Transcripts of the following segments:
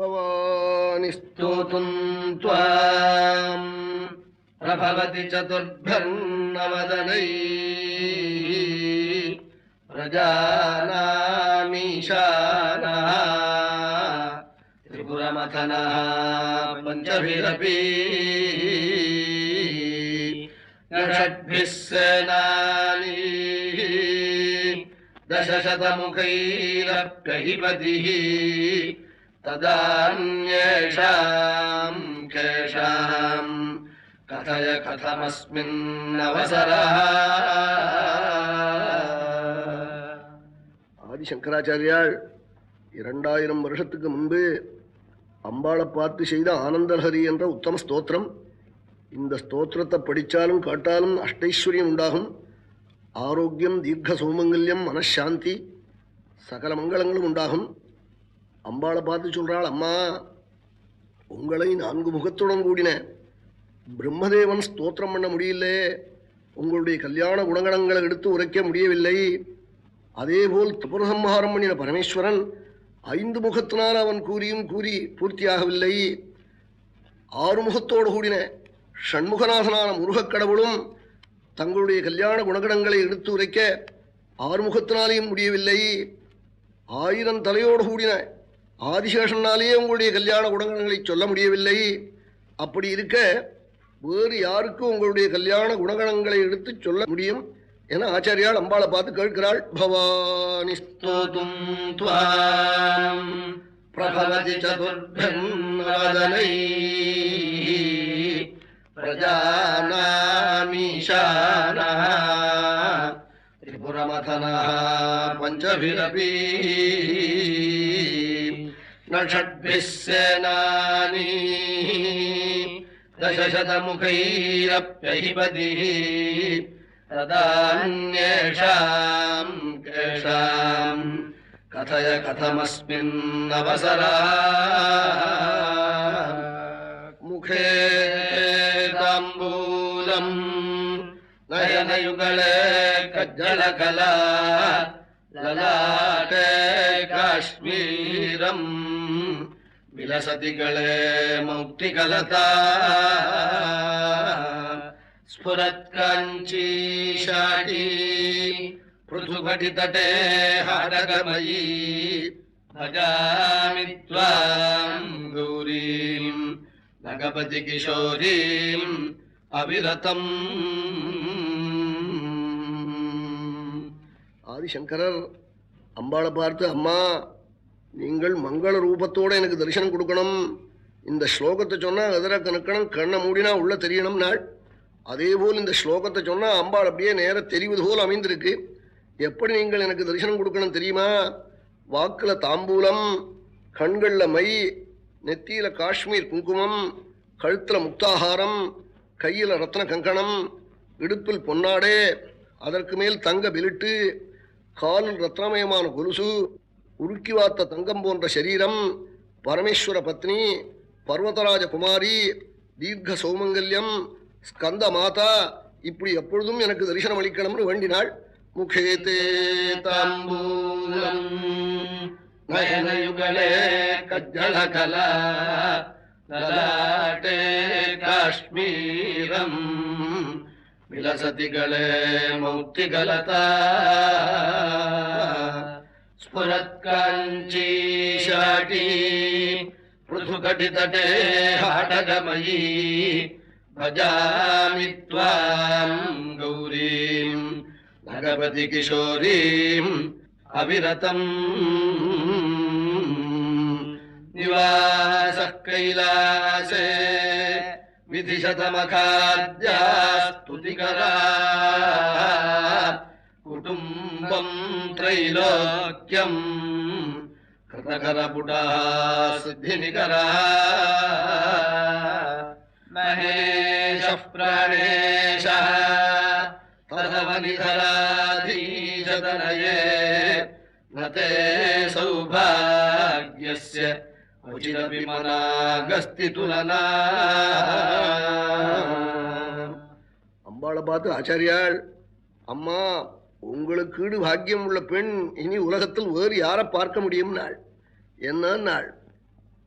भवानि स्तोतुम् त्वाम् प्रभवति चतुर्भर्णवदनैः प्रजानामीशानः त्रिपुरमथनः पञ्चभिरपि षड्भिः सेनानी दशशतमुखैरप्यहिपतिः तदान्येषाम् केषाम् कथय कथमस्मिन्नवसरः ஆதிசங்கராச்சாரியால் இரண்டாயிரம் வருஷத்துக்கு முன்பு அம்பாளை பார்த்து செய்த ஆனந்தலஹரி என்ற உத்தம ஸ்தோத்திரம் இந்த ஸ்தோத்திரத்தை படித்தாலும் காட்டாலும் அஷ்டைஸ்வரியம் உண்டாகும் ஆரோக்கியம் தீர்க்க சௌமங்கல்யம் மனசாந்தி சகல மங்களங்களும் உண்டாகும் அம்பாளை பார்த்து சொல்கிறாள் அம்மா உங்களை நான்கு முகத்துடன் கூடின பிரம்மதேவன் ஸ்தோத்திரம் பண்ண முடியலே. உங்களுடைய கல்யாண குணகணங்களை எடுத்து உரைக்க முடியவில்லை. அதேபோல் திபுரசம்ஹாரம் பண்ணின பரமேஸ்வரன் ஐந்து முகத்தினால் அவன் கூறியும் கூறி பூர்த்தியாகவில்லை. ஆறு முகத்தோடு கூடின ஷண்முகநாதனான முருகக் கடவுளும் தங்களுடைய கல்யாண குணகணங்களை எடுத்து உரைக்க ஆறுமுகத்தினாலேயும் முடியவில்லை. ஆயிரம் தலையோடு கூடின ஆதிசேஷனாலேயே உங்களுடைய கல்யாண குணங்களை சொல்ல முடியவில்லை. அப்படி இருக்க வேறு யாருக்கும் உங்களுடைய கல்யாண குணகணங்களை எடுத்து சொல்ல முடியும் என ஆச்சாரியால் அம்பாளை பார்த்து கேட்கிறாள். பவானி ஸ்தோதும் பிரபவதி சதுர்வதனை பிரஜானாமிஷானா திரிபுரமதனா பஞ்சபிரபீ षड्भिः सेनानी तदान्येषाम् केषाम् कथय कथमस्मिन्नवसरः। मुखे ताम्बूलम् नयनयुगले कज्जलकला ललाटे काश्मीरम्। विलसति गळे मौक्तिकलता स्फुरत्काञ्चीशाटी पृथुघटितटे हाडकमयी भजामि त्वाम् गौरीम् भगवति किशोरीम् அவிரதம் ஆதிசங்கரர் அம்பாளை பார்த்து அம்மா நீங்கள் மங்கள ரூபத்தோடு எனக்கு தரிசனம் கொடுக்கணும். இந்த ஸ்லோகத்தை சொன்னால் எதிரக்க கணக்கணும் கண்ணை மூடினா உள்ள தெரியணும் நாள். அதே போல் இந்த ஸ்லோகத்தை சொன்னால் அம்பாள் அப்படியே நேரம் தெரிவது போல் அமைந்திருக்கு. எப்படி நீங்கள் எனக்கு தரிசனம் கொடுக்கணும் தெரியுமா? வாக்கில் தாம்பூலம் கண்களில் மை நெத்தியில் காஷ்மீர் குங்குமம் கழுத்தில் முக்தாகாரம் கையில் ரத்ன கங்கணம் இடுப்பில் பொன்னாடே அதற்கு மேல் தங்க பிலிட்டு காலில் ரத்னமயமான கொலுசு உருக்கி வாத்த தங்கம் போன்ற சரீரம் பரமேஸ்வர பத்னி பர்வதராஜ குமாரி தீர்க்க சௌமங்கல்யம் ஸ்கந்த மாதா இப்படி எப்பொழுதும் எனக்கு தரிசனம் அளிக்கணும்னு வேண்டினாள். முகேதே தாம்பூலம் நயனயுகலே கஜலகலா லலாட்டே காஷ்மீரம் விலசதிகளே மௌக்திகலதா मौक्तिगलता स्फुरत्काञ्चीशाटी पृथुकटितटे हाटगमयी भजामि गौरीम् भगवति किशोरीम् अविरतम्। कैलासे विधिशतमखाद्यास्तुतिकरा। कुटुम्बम् त्रैलोक्यम् कृतकरपुटः सिद्धिनिकरा महेशः प्राणेशः तदवनिधराधीशतनये न ते सौभाग्यस्य उचिरपि मनागस्ति तुलना அம்பாளை பார்த்து ஆச்சாரியாள் அம்மா உங்களுக்கு ஈடு பாக்கியம் உள்ள பெண் இனி உலகத்தில் வேறு யாரை பார்க்க முடியும் நாள்? என்ன நாள்?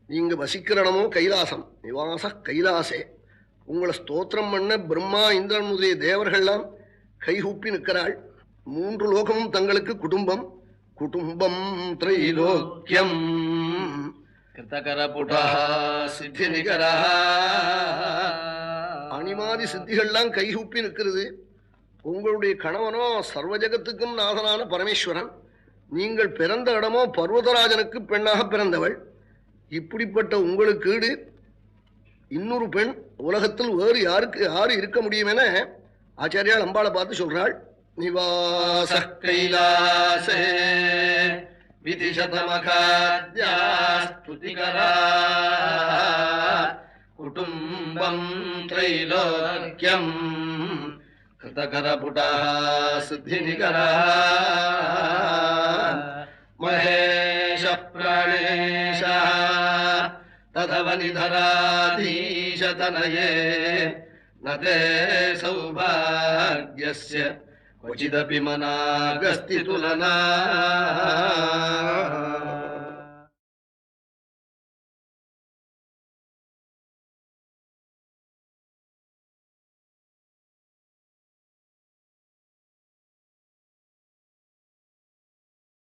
நீங்கள் வசிக்கிறனமோ கைலாசம். நிவாச கைலாசே. உங்களை ஸ்தோத்திரம் பண்ண பிரம்மா இந்திரன் முதலிய தேவர்கள்லாம் கைகூப்பி நிற்கிறாள். மூன்று லோகமும் தங்களுக்கு குடும்பம். குடும்பம் திரைலோக்கியம். அணிமாதி சித்திகள்லாம் கைகூப்பி நிற்கிறது. உங்களுடைய கணவனோ சர்வஜகத்துக்கும் நாதனான பரமேஸ்வரன். நீங்கள் பிறந்த இடமோ பர்வதராஜனுக்கு பெண்ணாக பிறந்தவள். இப்படிப்பட்ட உங்களுக்கு ஈடு. இன்னொரு பெண் உலகத்தில் வேறு யாருக்கு யாரு இருக்க முடியும் என ஆச்சாரியால் அம்பாளை பார்த்து சொல்றாள். நிவாச கைலாசே விதிஷதமகாத்யாஸ்துதிகரா குடும்பம் திரைலோக்கியம் कृतकरपुटः सिद्धिनिकरः महेशः प्राणेशः तदवनिधराधीशतनये। न ते सौभाग्यस्य क्वचिदपि मनागस्ति तुलना।